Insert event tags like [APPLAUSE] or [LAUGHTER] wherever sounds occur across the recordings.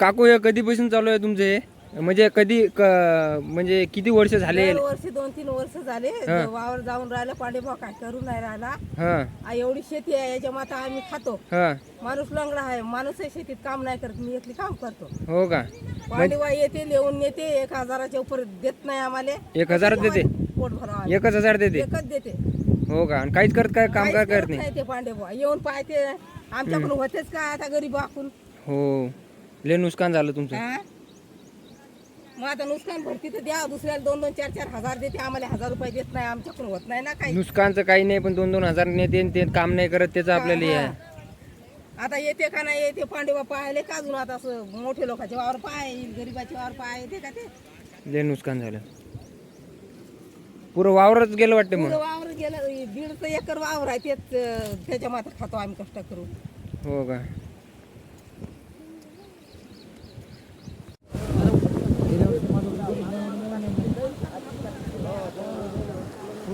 काकू हे कधीपासून चालू आहे तुमचं? हे म्हणजे कधी क- म्हणजे किती वर्ष झाले? वर्ष दोन तीन वर्ष झाले. वावर जाऊन राहिला पांडेबा काय करू नाही राहिला. हा. आ, एवढी शेती आहे याच्या माता आम्ही खातो. हा. माणूस लंगडा आहे माणूस शेतीत काम नाही करत मी एकली काम करतो. हो का? पांडेबा येते लिहून नेते एक हजाराच्या उपर देत नाही आम्हाला. एक हजार देते? पोट भरावा एकच हजार देते? एकच देते. हो का? आणि काहीच करत काय काम काय काहीच करत नाही? ते पांडेबा येऊन पाहते आमच्याकडून होतेच काय आता गरीब आखून? हो. लय नुकसान झालं तुमचं. हा? मग आता नुकसान भरती तर द्या दुसऱ्याला दोन दोन चार चार हजार देते आम्हाला हजार रुपये देत नाही आमच्याकडून होत नाही ना काही. नुकसानचं काही नाही पण दोन दोन हजार नेते ते काम नाही करत त्याचं आपल्याला हे आहे. आता येते का नाही येते पांडेबा पाहायले का अजून आता असं मोठे लोकांचे वावर पाय येईल गरीबाचे वावर पाय येते का ते? लय नुकसान झालं. पुरं वावरच गेलं वाटतं मग. पुरं वावर गेलं दीड एकर वावर आहे तेच अं, त्याच्या मात्र खातो आम्ही कष्ट करून. हो का?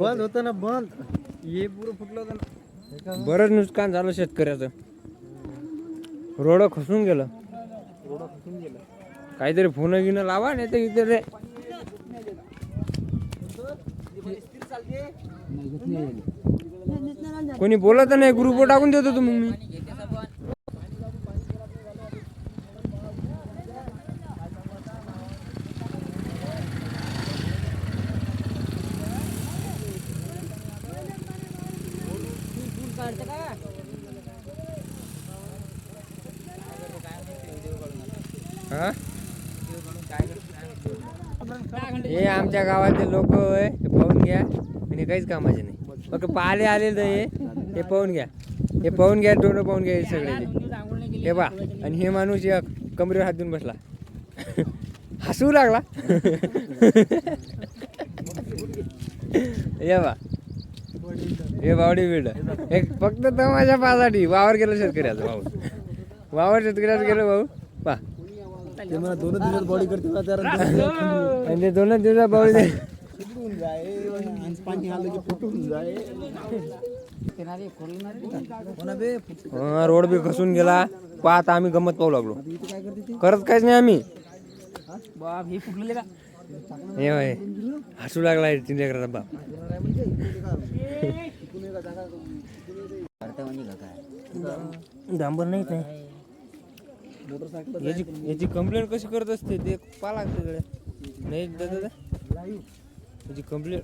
बंद होतं ना बंद. हे पुरं फुटलं होतं ना. बरंच नुकसान झालं शेतकऱ्याचं. रोड खसून गेलं. काहीतरी फोन गिनं लावा नाही तर इथे रे. कोणी बोलत नाही ग्रुपवर टाकून देतो तू मग मी हा? हे आमच्या गावातले लोक हे पाहून घ्या. आणि काहीच कामाचे नाही. फक्त पाले आले तर हे हे पाहून घ्या. हे पाहून घ्या तोंड पाहून घ्या हे सगळे हे बा आणि हे माणूस या कमरेवर हात देऊन बसला. [LAUGHS] हसू लागला. [LAUGHS] ये बा हे बावडी बिल्ड एक फक्त तमाशा पासाठी. वावर गेलं शेतकऱ्याचं. भाऊ वावर शेतकऱ्याचं गेलं भाऊ. पा. ते मला दोन दिवस बॉडी करते दोनच दिवसा बावडी दे. फुटून जाय. आणि पाणी आलं की फुटून जाय. कोणा बे? हा, रोड बी खसून गेला. पाहत आम्ही गमत पाहू लागलो. करते काहीच नाही आम्ही. बाप हे फुटलेले का? हे होय. हसू लागला तीन बाप. डांबर नाही याची याची कंप्लेंट कशी करत असते ते पा लागते तिकडे नाही दादा याची कंप्लेंट